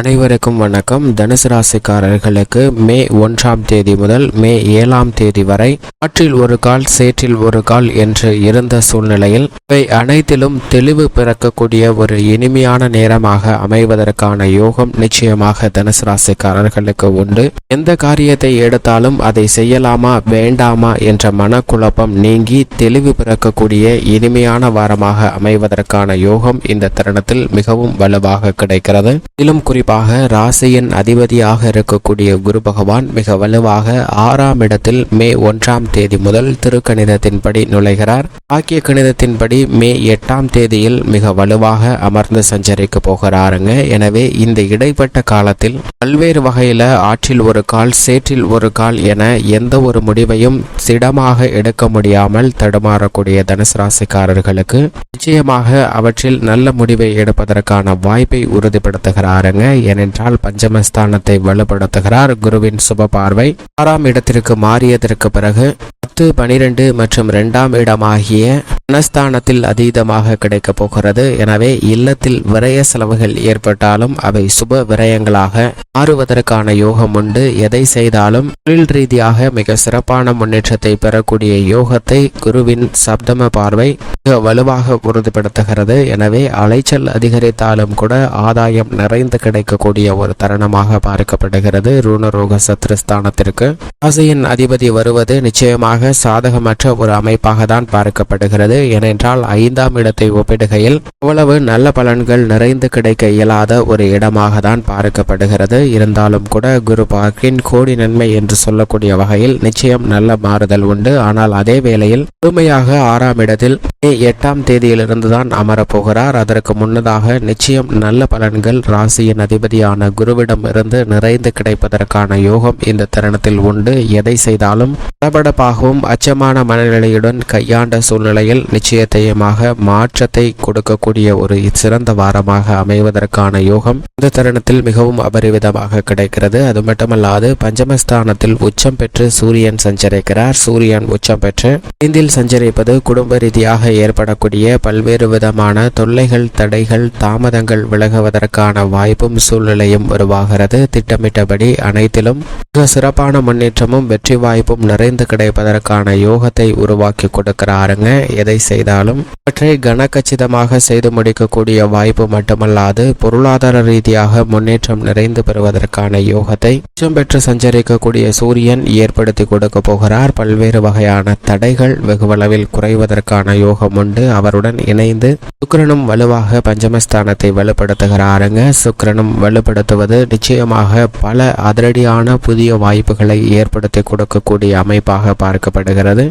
அனைவருக்கும் வணக்கம். தனுசு ராசிக்காரர்களுக்கு மே ஒன்றாம் தேதி முதல் மே ஏழாம் தேதி வரை ஆற்றில் ஒரு கால் சேற்றில் ஒரு கால் என்று இருந்த சூழ்நிலையில் இவை அனைத்திலும் தெளிவு பிறக்கக்கூடிய ஒரு இனிமையான நேரமாக அமைவதற்கான யோகம் நிச்சயமாக தனுசு ராசிக்காரர்களுக்கு உண்டு. எந்த காரியத்தை எடுத்தாலும் அதை செய்யலாமா வேண்டாமா என்ற மனக்குழப்பம் நீங்கி தெளிவு பிறக்கக்கூடிய இனிமையான வாரமாக அமைவதற்கான யோகம் இந்த தருணத்தில் மிகவும் வலுவாக கிடைக்கிறது. இதிலும் குறிப்பாக ராசியின் அதிபதியாக இருக்கக்கூடிய குரு பகவான் மிக வலுவாக ஆறாம் இடத்தில் மே ஒன்றாம் தேதி முதல் திருக்கணிதத்தின்படி நுழைகிறார். ஆக்கிய கணிதத்தின்படி மே எட்டாம் தேதியில் மிக வலுவாக அமர்ந்து சஞ்சரிக்க போகிறாருங்க. எனவே இந்த இடைப்பட்ட காலத்தில் பல்வேறு வகையில ஆற்றில் ஒரு கால் சேற்றில் ஒரு கால் என எந்த ஒரு முடிவையும் திடமாக எடுக்க முடியாமல் தடுமாறக்கூடிய தனுசு ராசிக்காரர்களுக்கு நிச்சயமாக அவற்றில் நல்ல முடிவை எடுப்பதற்கான வாய்ப்பை உறுதிப்படுத்துகிறாருங்க. ஏனென்றால் பஞ்சமஸ்தானத்தை வலுப்படுத்துகிறார் குருவின் சுப பார்வை. ஆறாம் இடத்திற்கு மாறியதற்கு பிறகு பத்து பனிரெண்டு மற்றும் இரண்டாம் இடமாகிய மனஸ்தானத்தில் அதீதமாக கிடைக்கப் போகிறது. எனவே இல்லத்தில் விரய செலவுகள் ஏற்பட்டாலும் அவை சுப விரயங்களாக மாறுவதற்கான யோகம் உண்டு. எதை செய்தாலும் தொழில் ரீதியாக மிக சிறப்பான முன்னேற்றத்தை பெறக்கூடிய யோகத்தை குருவின் சப்தம பார்வை மிக வலுவாக உறுதிப்படுத்துகிறது. எனவே அலைச்சல் அதிகரித்தாலும் கூட ஆதாயம் நிறைந்து கிடைக்கக்கூடிய ஒரு தருணமாக பார்க்கப்படுகிறது. ரூணரோக சத்ருஸ்தானத்திற்கு ராசியின் அதிபதி வருவது நிச்சயமாக சாதகமற்ற ஒரு அமைப்பாக தான் பார்க்கப்படுகிறது. ஏனென்றால் ஐந்தாம் இடத்தை ஒப்பிடுகையில் அவ்வளவு நல்ல பலன்கள் நிறைந்து கிடைக்க இயலாத ஒரு இடமாக தான் பார்க்கப்படுகிறது. இருந்தாலும் கூட குரு பார்க்கின் கோடி நன்மை என்று சொல்லக்கூடிய வகையில் நிச்சயம் நல்ல மாறுதல் உண்டு. ஆனால் அதே வேளையில் முழுமையாக ஆறாம் இடத்தில் மே எட்டாம் தேதியிலிருந்து தான் அமரப்போகிறார். அதற்கு முன்னதாக நிச்சயம் நல்ல பலன்கள் ராசியின் அதிபதியான குருவிடம் இருந்து நிறைந்து கிடைப்பதற்கான யோகம் இந்த தருணத்தில் உண்டு. எதை செய்தாலும் படபடப்பாகவும் அச்சமான மனநிலையுடன் கையாண்ட சூழ்நிலையில் நிச்சயத்தையமாக மாற்றத்தை கொடுக்கக்கூடிய ஒரு சிறந்த வாரமாக அமைவதற்கான யோகம் இந்த தருணத்தில் மிகவும் அபரிவிதமாக கிடைக்கிறது. அது மட்டுமல்லாது பஞ்சமஸ்தானத்தில் உச்சம் பெற்று சூரியன் சஞ்சரிக்கிறார். சூரியன் உச்சம் பெற்று ஐந்தில் சஞ்சரிப்பது குடும்ப ரீதியாக ஏற்படக்கூடிய பல்வேறு விதமான தொல்லைகள் தடைகள் தாமதங்கள் விலகுவதற்கான வாய்ப்பும் சூழ்நிலையும் உருவாகிறது. திட்டமிட்டபடி அனைத்திலும் மிக சிறப்பான முன்னேற்றமும் வெற்றி வாய்ப்பும் நிறைந்து அதற்கான யோகத்தை உருவாக்கி கொடுக்கிறாருங்க. எதை செய்தாலும் அவற்றை கனக்கச்சிதமாக செய்து முடிக்கக்கூடிய வாய்ப்பு மட்டுமல்லாது பொருளாதார ரீதியாக முன்னேற்றம் நிறைந்து பெறுவதற்கான யோகத்தை உச்சம் பெற்று சஞ்சரிக்கக்கூடிய சூரியன் ஏற்படுத்தி கொடுக்க போகிறார். பல்வேறு வகையான தடைகள் வெகுவளவில் குறைவதற்கான யோகம் உண்டு. அவருடன் இணைந்து சுக்கரனும் வலுவாக பஞ்சமஸ்தானத்தை வலுப்படுத்துகிறாருங்க. சுக்கிரனும் வலுப்படுத்துவது நிச்சயமாக பல அதிரடியான புதிய வாய்ப்புகளை ஏற்படுத்தி கொடுக்கக்கூடிய அமைப்பாக பார்க்க பார்க்கப்படுகிறது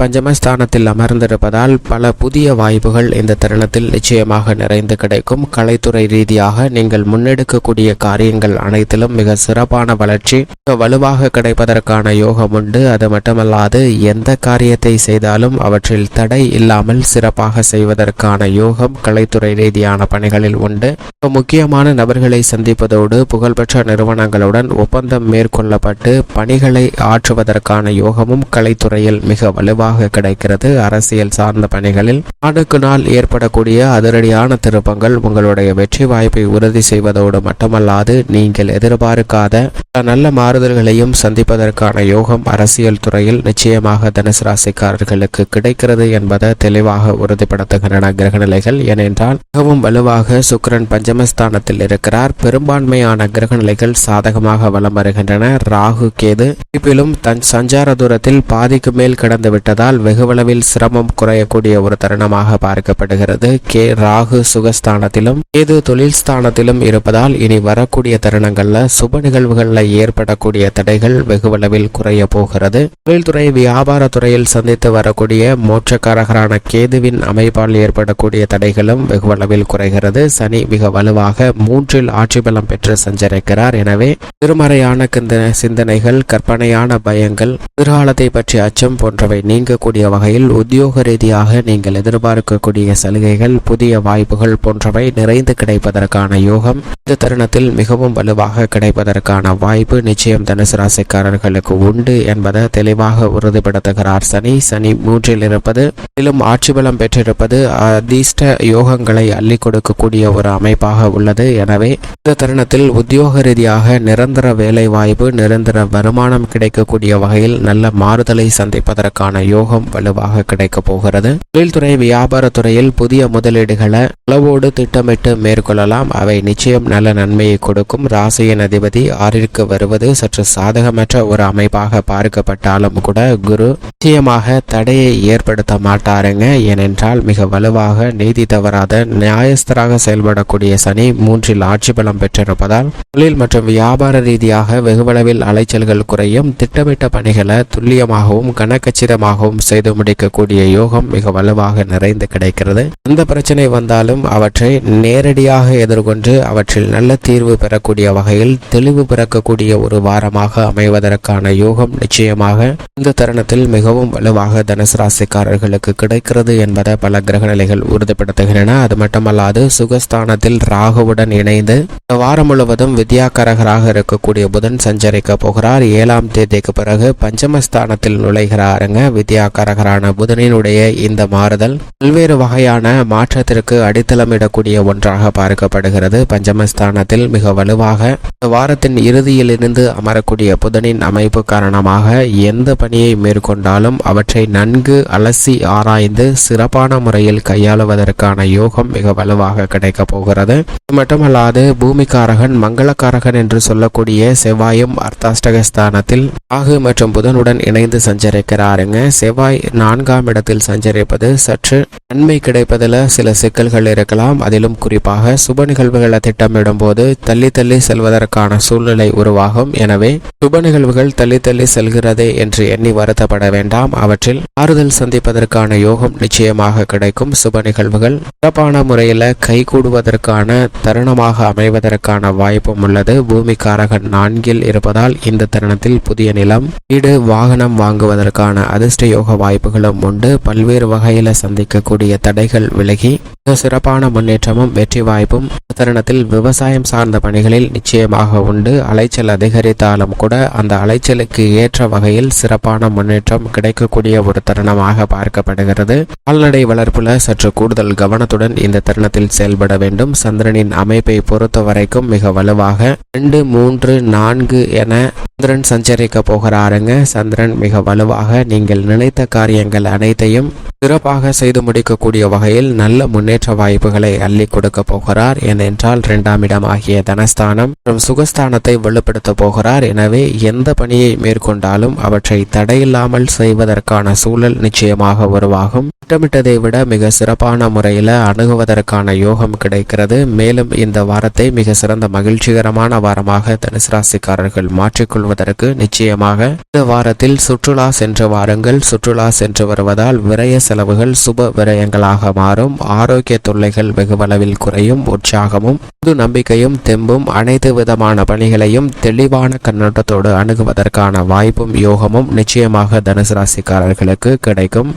பஞ்சம ஸ்தானத்தில் அமர்ந்திருப்பதால் பல புதிய வாய்ப்புகள் இந்த தருணத்தில் நிச்சயமாக நிறைந்து கிடைக்கும். கலைத்துறை ரீதியாக நீங்கள் முன்னெடுக்கக்கூடிய காரியங்கள் அனைத்திலும் மிக சிறப்பான வளர்ச்சி மிக வலுவாக கிடைப்பதற்கான யோகம் உண்டு. அது மட்டுமல்லாது எந்த காரியத்தை செய்தாலும் அவற்றில் தடை இல்லாமல் சிறப்பாக செய்வதற்கான யோகம் கலைத்துறை ரீதியான பணிகளில் உண்டு. முக்கியமான நபர்களை சந்திப்பதோடு புகழ்பெற்ற நிறுவனங்களுடன் ஒப்பந்தம் மேற்கொள்ளப்பட்டு பணிகளை ஆற்றுவதற்கான யோகமும் கலை கலைத்துறையில் மிக வலுவாக கிடைக்கிறது. அரசியல் சார்ந்த பணிகளில் நாளுக்கு நாள் ஏற்படக்கூடிய அதிரடியான திருப்பங்கள் உங்களுடைய வெற்றி வாய்ப்பை உறுதி செய்வதோடு மட்டுமல்லாது நீங்கள் எதிர்பார்க்காத நல்ல மாறுதல்களையும் சந்திப்பதற்கான யோகம் அரசியல் துறையில் நிச்சயமாக தனுசு ராசிக்காரர்களுக்கு கிடைக்கிறது என்பதை தெளிவாக உறுதிப்படுத்துகின்றன கிரகநிலைகள். ஏனென்றால் மிகவும் வலுவாக சுக்கரன் பஞ்சமஸ்தானத்தில் இருக்கிறார். பெரும்பான்மையான கிரகநிலைகள் சாதகமாக வலம் வருகின்றன. ராகு கேது இருப்பிலும் தன் சஞ்சார தூரத்தில் பா பாதிக்கு மேல் கடந்து விட்டதால் வெகுவளவில் சிரமம் குறையக்கூடிய ஒரு தருணமாக பார்க்கப்படுகிறது. கே. ராகு சுகஸ்தானத்திலும் கேது தொழில் ஸ்தானத்திலும் இருப்பதால் இனி வரக்கூடிய தருணங்கள்ல சுப நிகழ்வுகள்ல ஏற்படக்கூடிய தடைகள் வெகுவளவில் குறைய போகிறது. தொழில்துறை வியாபார துறையில் சந்தித்து வரக்கூடிய மோட்சக்காரகரான கேதுவின் அமைப்பால் ஏற்படக்கூடிய தடைகளும் வெகுவளவில் குறைகிறது. சனி மிக வலுவாக மூன்றில் ஆட்சி பலம் பெற்று சஞ்சரிக்கிறார். எனவே திருமறையான சிந்தனைகள் கற்பனையான பயங்கள் எதிர்காலத்தை பற்றி பற்றிய அச்சம் போன்றவை நீங்கக்கூடிய வகையில் உத்தியோக ரீதியாக நீங்கள் எதிர்பார்க்கக்கூடிய சலுகைகள் புதிய வாய்ப்புகள் போன்றவை நிறைந்து கிடைப்பதற்கான யோகம். இந்த தருணத்தில் மிகவும் வலுவாக கிடைப்பதற்கான வாய்ப்பு நிச்சயம் தனுசு ராசிக்காரர்களுக்கு உண்டு என்பதை தெளிவாக உறுதிப்படுத்துகிறார் சனி. சனி மூன்றில் இருப்பது மேலும் ஆட்சி பலம் பெற்றிருப்பது அதிர்ஷ்ட யோகங்களை அள்ளி கொடுக்கக்கூடிய ஒரு அமைப்பாக உள்ளது. எனவே இந்த தருணத்தில் உத்தியோக ரீதியாக நிரந்தர வேலை வாய்ப்பு நிரந்தர வருமானம் கிடைக்கக்கூடிய வகையில் நல்ல மாறுதலை சந்திப்பதற்கான யோகம் வலுவாக கிடைக்கப் போகிறது. தொழில்துறை வியாபாரத்துறையில் புதிய முதலீடுகளை அளவோடு திட்டமிட்டு மேற்கொள்ளலாம். அவை நிச்சயம் நல்ல நன்மையை கொடுக்கும். ராசியின் அதிபதி ஆறிற்கு வருவது சற்று சாதகமற்ற ஒரு அமைப்பாக பார்க்கப்பட்டாலும் கூட குரு நிச்சயமாக தடையை ஏற்படுத்த மாட்டாருங்க. ஏனென்றால் மிக வலுவாக நீதி தவறாத நியாயஸ்தராக செயல்படக்கூடிய சனி மூன்றில் ஆட்சி பலம் பெற்றிருப்பதால் தொழில் மற்றும் வியாபார ரீதியாக வெகுவளவில் அலைச்சல்கள் குறையும். திட்டமிட்ட பணிகளை துல்லியமாக துல்லியமாகவும் கனக்கச்சிதமாகவும் செய்து முடிக்கக்கூடிய யோகம் மிக வலுவாக நிறைந்து கிடைக்கிறது. எந்த பிரச்சனை வந்தாலும் அவற்றை நேரடியாக எதிர்கொண்டு அவற்றில் நல்ல தீர்வு பெறக்கூடிய வகையில் தெளிவு பிறக்கக்கூடிய ஒரு வாரமாக அமைவதற்கான யோகம் நிச்சயமாக இந்த தருணத்தில் மிகவும் வலுவாக தனுசு ராசிக்காரர்களுக்கு கிடைக்கிறது என்பதை பல கிரகநிலைகள் உறுதிப்படுத்துகின்றன. அது மட்டுமல்லாது சுகஸ்தானத்தில் ராகுவுடன் இணைந்து இந்த வாரம் முழுவதும் வித்யாகரகராக இருக்கக்கூடிய புதன் சஞ்சரிக்க போகிறார். ஏழாம் தேதிக்கு பிறகு பஞ்சமஸ்தானத்தில் நுழைகிறாருங்க. வித்யாகரகரான புதனினுடைய இந்த மாறுதல் பல்வேறு வகையான மாற்றத்திற்கு அடித்தளமிடக்கூடிய ஒன்றாக பார்க்கப்படுகிறது. பஞ்சமஸ்தானத்தில் மிக வலுவாக இந்த வாரத்தின் இறுதியில் இருந்து அமரக்கூடிய புதனின் அமைப்பு காரணமாக எந்த பணியை மேற்கொண்டாலும் அவற்றை நன்கு அலசி ஆராய்ந்து சிறப்பான முறையில் கையாளுவதற்கான யோகம் மிக வலுவாக கிடைக்கப் போகிறது. இது மட்டுமல்லாது பூமிக்காரகன் மங்களக்காரகன் என்று சொல்லக்கூடிய செவ்வாயும் அர்த்தாஷ்டகஸ்தானத்தில் ஆகு மற்றும் புதனுடன் இணைந்து சஞ்சரிக்கிறாருங்க. செவ்வாய் நான்காம் இடத்தில் சஞ்சரிப்பது சற்று நன்மை கிடைப்பதில் சில சிக்கல்கள் இருக்கலாம். அதிலும் குறிப்பாக சுப நிகழ்வுகளை திட்டமிடும் போது தள்ளி தள்ளி செல்வதற்கான சூழ்நிலை உருவாகும். எனவே சுப நிகழ்வுகள் தள்ளி தள்ளி செல்கிறதே என்று எண்ணி வருத்தப்பட வேண்டாம். அவற்றில் ஆறுதல் சந்திப்பதற்கான யோகம் நிச்சயமாக கிடைக்கும். சுப நிகழ்வுகள் சிறப்பான முறையில் கைகூடுவதற்கான தருணமாக அமைவதற்கான வாய்ப்பும் உள்ளது. பூமிக்காரகன் நான்கில் இருப்பதால் இந்த தருணத்தில் புதிய நிலம் வீடு வாகனம் வாங்க வாங்குவதற்கான அதிர்ஷ்ட யோக வாய்ப்புகளும் உண்டு. பல்வேறு வகையில் சந்திக்கக்கூடிய தடைகள் விலகி மிக சிறப்பான முன்னேற்றமும் வெற்றி வாய்ப்பும் தருணத்தில் விவசாயம் சார்ந்த பணிகளில் நிச்சயமாக உண்டு. அலைச்சல் அதிகரித்தாலும் கூட அந்த அலைச்சலுக்கு ஏற்ற வகையில் சிறப்பான முன்னேற்றம் கிடைக்கக்கூடிய ஒரு தருணமாக பார்க்கப்படுகிறது. கால்நடை வளர்ப்புல சற்று கூடுதல் கவனத்துடன் இந்த தருணத்தில் செயல்பட வேண்டும். சந்திரனின் அமைப்பை பொறுத்த வரைக்கும் மிக வலுவாக ரெண்டு மூன்று நான்கு என சந்திரன் சஞ்சரிக்க போகிறாருங்க. சந்திரன் மிக வலுவாக நீங்கள் நினைத்த காரியங்கள் அனைத்தையும் சிறப்பாக செய்து முடிக்கக்கூடிய வகையில் நல்ல முன்னேற்ற வாய்ப்புகளை அள்ளி கொடுக்க போகிறார். ஏனென்றால் இரண்டாம் இடம் ஆகிய தனஸ்தானம் மற்றும் சுகஸ்தானத்தை வலுப்படுத்த போகிறார். எனவே எந்த பணியை மேற்கொண்டாலும் அவற்றை தடையில்லாமல் செய்வதற்கான சூழல் நிச்சயமாக உருவாகும். திட்டமிட்டதை விட மிக சிறப்பான முறையில் அணுகுவதற்கான யோகம் கிடைக்கிறது. மேலும் இந்த வாரத்தை மிக சிறந்த மகிழ்ச்சிகரமான வாரமாக தனுசு ராசிக்காரர்கள் மாற்றிக்கொள்வதற்கு நிச்சயமாக இந்த வாரத்தில் சுற்றுலா சென்று வாருங்கள். சுற்றுலா சென்று வருவதால் விரய செலவுகள் சுப விரயங்களாக மாறும். ஆரோக்கிய தொல்லைகள் வெகுவளவில் குறையும். உற்சாகமும் புது நம்பிக்கையும் தெம்பும் அனைத்து விதமான பணிகளையும் தெளிவான கண்ணோட்டத்தோடு அணுகுவதற்கான வாய்ப்பும் யோகமும் நிச்சயமாக தனுசு ராசிக்காரர்களுக்கு கிடைக்கும்.